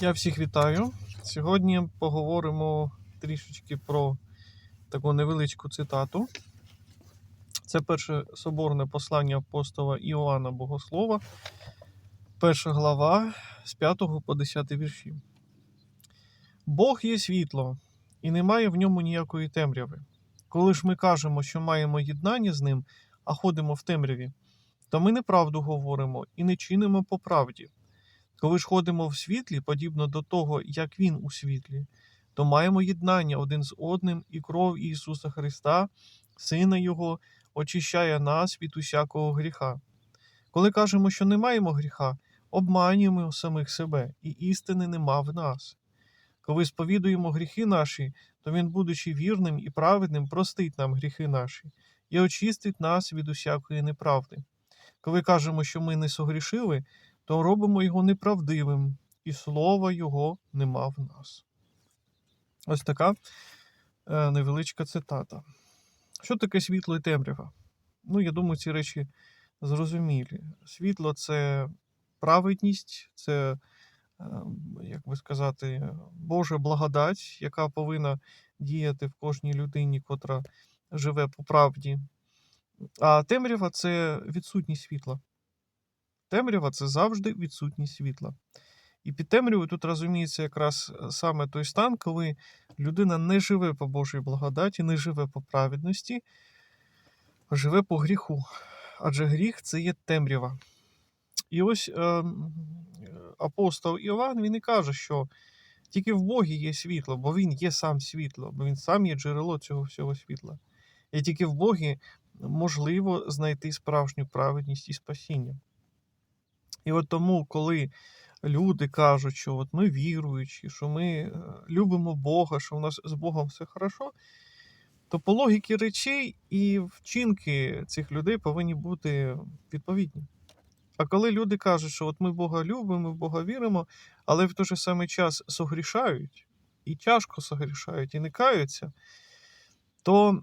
Я всіх вітаю. Сьогодні поговоримо трішечки про таку невеличку цитату. Це перше соборне послання апостола Іоанна Богослова, перша глава з 5 по 10 вірші. Бог є світло, і немає в ньому ніякої темряви. Коли ж ми кажемо, що маємо єднання з ним, а ходимо в темряві, то ми неправду говоримо і не чинимо по правді. Коли ж ходимо в світлі, подібно до того, як Він у світлі, то маємо єднання один з одним, і кров Ісуса Христа, Сина Його, очищає нас від усякого гріха. Коли кажемо, що не маємо гріха, обманюємо самих себе, і істини нема в нас. Коли сповідуємо гріхи наші, то Він, будучи вірним і праведним, простить нам гріхи наші і очистить нас від усякої неправди. Коли кажемо, що ми не согрішили, то робимо його неправдивим, і слова його нема в нас. Ось така е, невеличка цитата. Що таке світло і темрява? Ну, я думаю, ці речі зрозумілі. Світло це праведність, це, е, як би сказати, Божа благодать, яка повинна діяти в кожній людині, котра живе по правді. А темрява це відсутність світла. Темрява це завжди відсутність світла. І під темрявою тут розуміється якраз е, саме той стан, коли людина не живе по Божій благодаті, не живе по праведності, а живе по гріху. Адже гріх це є темрява. І ось е, апостол Іван він і каже, що тільки в Богі є світло, бо Він є сам світло, бо Він сам є джерело цього всього світла. І тільки в Богі можливо знайти справжню праведність і спасіння. І от тому, коли люди кажуть, що от ми віруючі, що ми е, любимо Бога, що в нас з Богом все хорошо, то по логіки речей і вчинки цих людей повинні бути відповідні. А коли люди кажуть, що от ми Бога любимо, ми в Бога віримо, але в той же самий час согрішають, і тяжко согрішають, і не каються, то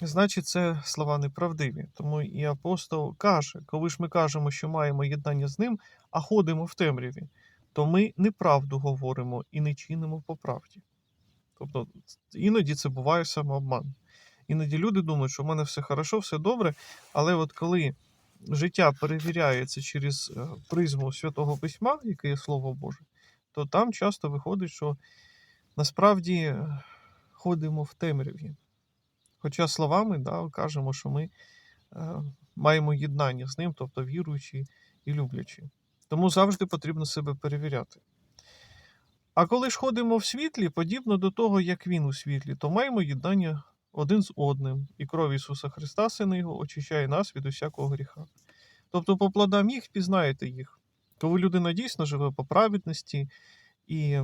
значить це слова неправдиві. Тому і апостол каже, коли ж ми кажемо, що маємо єднання з ним, а ходимо в темряві, то ми неправду говоримо і не чинимо по правді. Тобто іноді це буває самообман. Іноді люди думають, що в мене все хорошо, все добре, але от коли життя перевіряється через е, призму Святого Письма, яке є Слово Боже, то там часто виходить, що насправді е, ходимо в темряві. Хоча словами да, кажемо, що ми е, маємо єднання з ним, тобто віруючі і люблячі. Тому завжди потрібно себе перевіряти. А коли ж ходимо в світлі, подібно до того, як він у світлі, то маємо єднання один з одним, і кров Ісуса Христа, Сина Його, очищає нас від усякого гріха. Тобто, по плодам їх пізнаєте їх. Коли людина дійсно живе по праведності і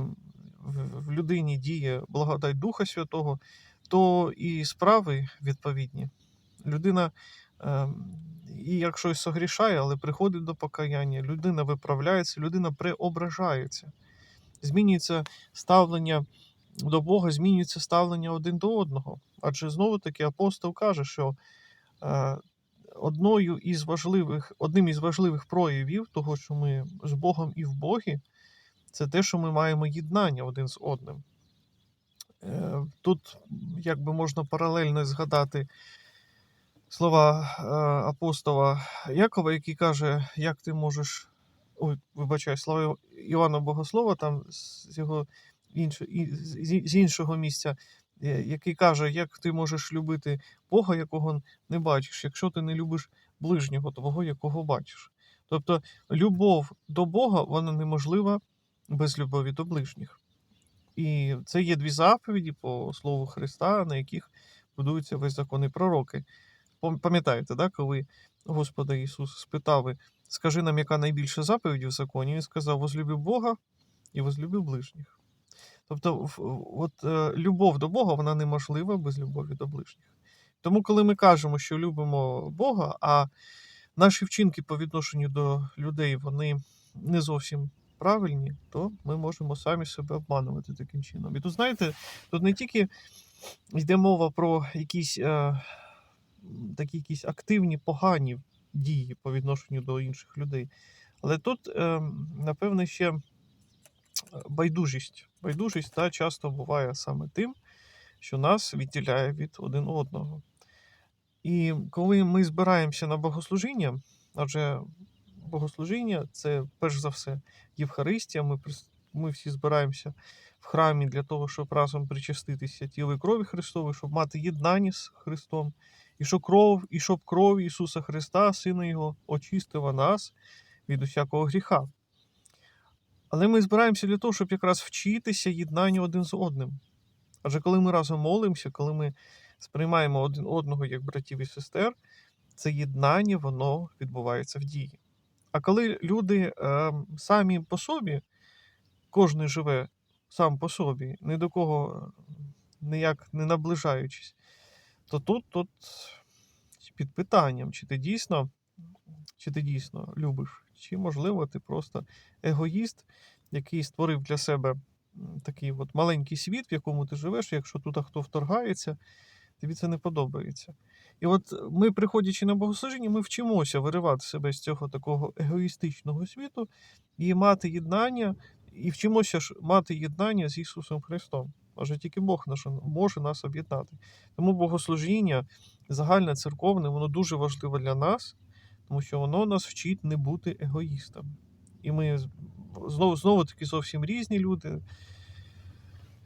в людині діє благодать Духа Святого, то і справи відповідні. Людина, е, і якщо й согрішає, але приходить до покаяння, людина виправляється, людина преображається. Змінюється ставлення до Бога, змінюється ставлення один до одного. Адже знову таки апостол каже, що е, одною із важливих, одним із важливих проявів того, що ми з Богом і в Богі, це те, що ми маємо єднання один з одним. Е, Тут якби можна паралельно згадати слова е, апостола Якова, який каже, як ти можеш. Ой, вибачаю, слова Івана Богослова, там з його інше, і- з іншого місця, е, який каже, як ти можеш любити Бога, якого не бачиш, якщо ти не любиш ближнього твого, якого бачиш. Тобто любов до Бога вона неможлива без любові до ближніх. І це є дві заповіді по слову Христа, на яких будуються весь закон і пророки. Пам'ятаєте, да, коли Господа Ісус спитав, скажи нам, яка найбільша заповідь в законі, Він сказав: возлюби Бога і возлюби ближніх. Тобто, от е, любов до Бога вона неможлива без любові до ближніх. Тому, коли ми кажемо, що любимо Бога, а наші вчинки по відношенню до людей вони не зовсім правильні, то ми можемо самі себе обманувати таким чином. І тут, знаєте, тут не тільки йде мова про якісь е, такі якісь активні погані дії по відношенню до інших людей. Але тут, е, напевне, ще байдужість. Байдужість та часто буває саме тим, що нас відділяє від один одного. І коли ми збираємося на богослужіння, адже богослужіння це перш за все Євхаристія. Ми, ми всі збираємося в храмі для того, щоб разом причаститися тілу і крові Христової, щоб мати єднання з Христом, і щоб кров, і щоб кров Ісуса Христа, Сина Його, очистила нас від усякого гріха. Але ми збираємося для того, щоб якраз вчитися єднанню один з одним. Адже коли ми разом молимося, коли ми сприймаємо один одного як братів і сестер, це єднання воно відбувається в дії. А коли люди е, самі по собі, кожен живе сам по собі, ні до кого е, ніяк не наближаючись, то тут, тут під питанням, чи ти дійсно, чи ти дійсно любиш, чи можливо ти просто егоїст, який створив для себе такий от маленький світ, в якому ти живеш, якщо тут хто вторгається, тобі це не подобається. І от ми, приходячи на богослужіння, ми вчимося виривати себе з цього такого егоїстичного світу і мати єднання, і вчимося ж мати єднання з Ісусом Христом. Адже тільки Бог наш може нас об'єднати. Тому богослужіння загальне церковне, воно дуже важливе для нас, тому що воно нас вчить не бути егоїстами. І ми знову знову таки зовсім різні люди.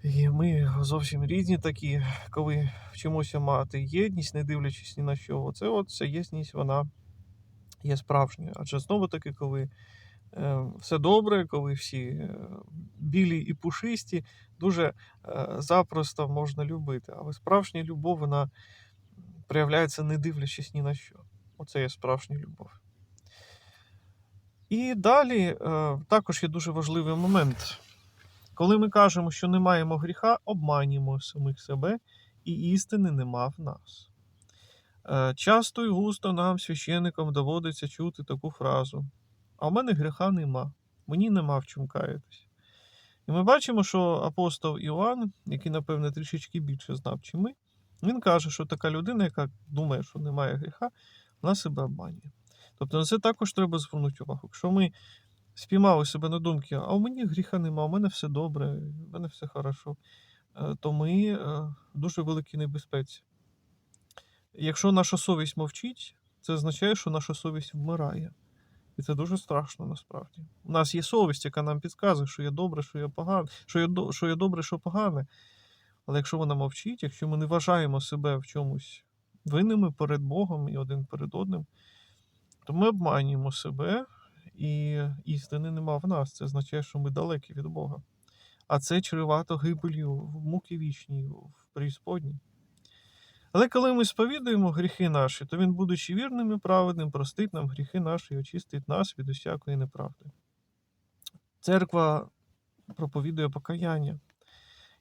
І ми зовсім різні такі, коли вчимося мати єдність, не дивлячись ні на що. Оце ця єдність, вона є справжньою. Адже знову таки, коли е, все добре, коли всі е, білі і пушисті, дуже е, запросто можна любити. Але справжня любов, вона проявляється не дивлячись ні на що. Оце є справжня любов. І далі е, також є дуже важливий момент. Коли ми кажемо, що не маємо гріха, обманюємо самих себе, і істини нема в нас. Е, Часто і густо нам, священникам, доводиться чути таку фразу: А в мене гріха нема, мені нема в чому каятись. І ми бачимо, що апостол Іоанн, який, напевне, трішечки більше знав, чим ми, він каже, що така людина, яка думає, що немає гріха, вона себе обманює. Тобто на це також треба звернути увагу. Якщо ми спіймали себе на думки, а у мені гріха нема, у мене все добре, у мене все хорошо, е, то ми е, в дуже великій небезпеці. Якщо наша совість мовчить, це означає, що наша совість вмирає. І це дуже страшно насправді. У нас є совість, яка нам підказує, що є добре, що є погане, що до- що є добре, що погане. Але якщо вона мовчить, якщо ми не вважаємо себе в чомусь винними перед Богом і один перед одним, то ми обманюємо себе, і істини нема в нас. Це означає, що ми далекі від Бога. А це чревато гибелью в муки вічній, в преісподній. Але коли ми сповідуємо гріхи наші, то він, будучи вірним і праведним, простить нам гріхи наші і очистить нас від усякої неправди. Церква проповідує покаяння.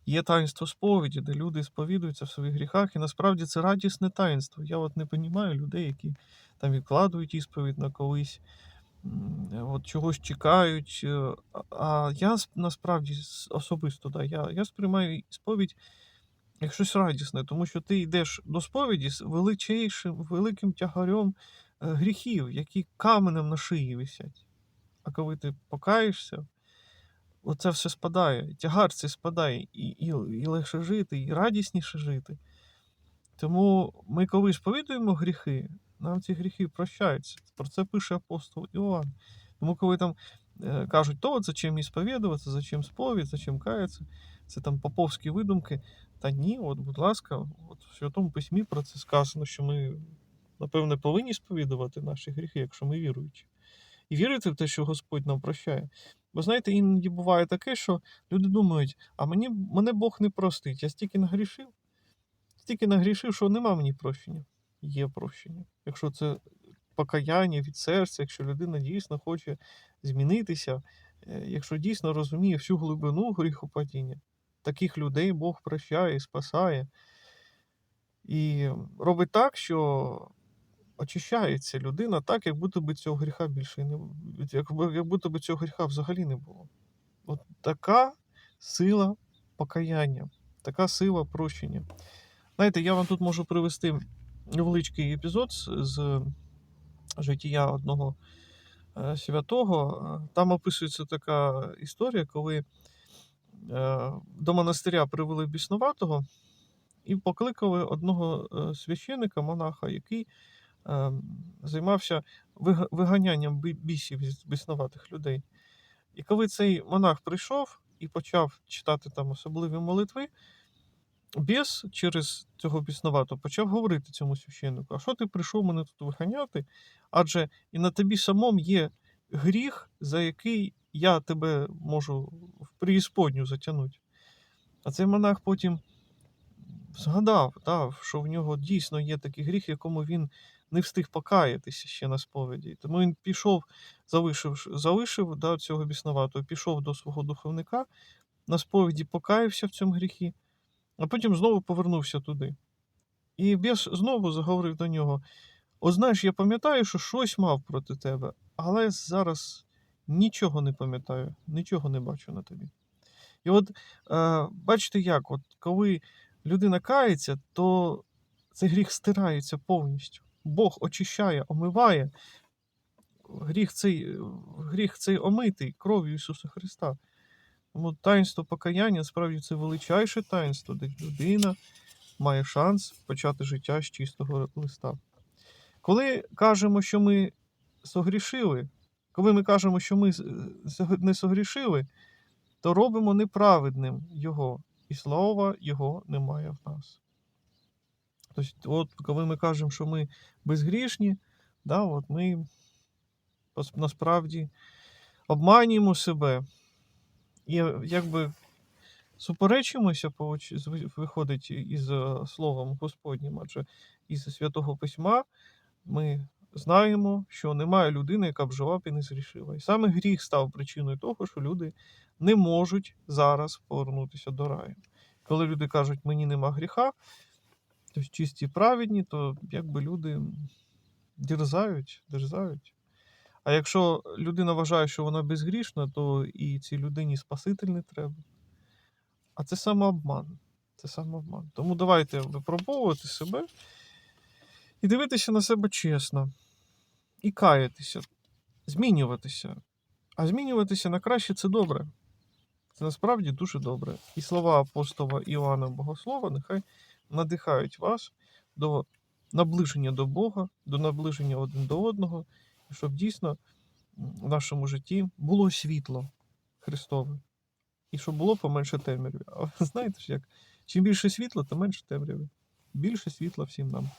Є таїнство сповіді, де люди сповідуються в своїх гріхах, і насправді це радісне таїнство. Я от не розумію людей, які там відкладують ісповідь на колись, от чогось чекають. е, а- А я насправді особисто да, я, я сприймаю сповідь як щось радісне, тому що ти йдеш до сповіді з величайшим, великим тягарем е, гріхів, які каменем на шиї висять. А коли ти покаєшся, оце все спадає, тягар цей спадає, і, і, і легше жити, і радісніше жити. Тому ми, коли сповідуємо гріхи, нам ці гріхи прощаються. Про це пише апостол Іоанн. Тому, коли там е, кажуть, то зачем і сповідуватися, зачем сповідь, зачем каятися, це там поповські видумки. Та ні, от, будь ласка, от в Святому Письмі про це сказано, що ми, напевне, повинні сповідувати наші гріхи, якщо ми віруючі. І вірити в те, що Господь нам прощає. Бо знаєте, іноді буває таке, що люди думають, а мені, мене Бог не простить, я стільки нагрішив, стільки нагрішив, що нема мені прощення. Є прощення. Якщо це покаяння від серця, якщо людина дійсно хоче змінитися, е, якщо дійсно розуміє всю глибину гріхопадіння, таких людей Бог прощає спасає. І робить так, що очищається людина так, як будто би цього гріха більше не як, би- як будто би цього гріха взагалі не було. От така сила покаяння, така сила прощення. Знаєте, я вам тут можу привести невеличкий епізод з, життя одного е, святого. Там описується така історія, коли е, до монастиря привели біснуватого і покликали одного е, священика, монаха, який займався виганянням бісів з біснуватих людей. І коли цей монах прийшов і почав читати там особливі молитви, біс через цього біснуватого почав говорити цьому священнику: А що ти прийшов мене тут виганяти? Адже і на тобі самому є гріх, за який я тебе можу в преісподню затягнути. А цей монах потім згадав, да, що в нього дійсно є такий гріх, якому він не встиг покаятися ще на сповіді. Тому він пішов, залишив, залишив да, цього біснуватого, пішов до свого духовника, на сповіді покаявся в цьому гріхі, а потім знову повернувся туди. І біс знову заговорив до нього: О, знаєш, я пам'ятаю, що щось мав проти тебе, але зараз нічого не пам'ятаю, нічого не бачу на тобі. І от е, бачите, як, от, коли людина кається, то цей гріх стирається повністю. Бог очищає, омиває. Гріх цей, гріх цей омитий кров'ю Ісуса Христа. Тому таїнство покаяння справді це величайше таїнство, де людина має шанс почати життя з чистого листа. Коли кажемо, що ми согрішили, коли ми кажемо, що ми не согрішили, то робимо неправедним Його, і слова Його немає в нас. Тобто, от коли ми кажемо, що ми безгрішні, да, от ми насправді обманюємо себе і якби суперечимося, виходить із е, Словом Господнім, адже із Святого Письма ми знаємо, що немає людини, яка б жила б і не зрішила. І саме гріх став причиною того, що люди не можуть зараз повернутися до раю. Коли люди кажуть, мені нема гріха, тобто чисті праведні, то якби люди дерзають, дерзають. А якщо людина вважає, що вона безгрішна, то і цій людині Спаситель не треба. А це самообман. Це самообман. Тому давайте випробовувати себе і дивитися на себе чесно, і каятися, змінюватися. А змінюватися на краще це добре. Це насправді дуже добре. І слова апостола Іоанна Богослова нехай надихають вас до наближення до Бога, до наближення один до одного, щоб дійсно в нашому житті було світло Христове. І щоб було поменше темряви. А ви знаєте ж як? Чим більше світла, то менше темряви. Більше світла всім нам.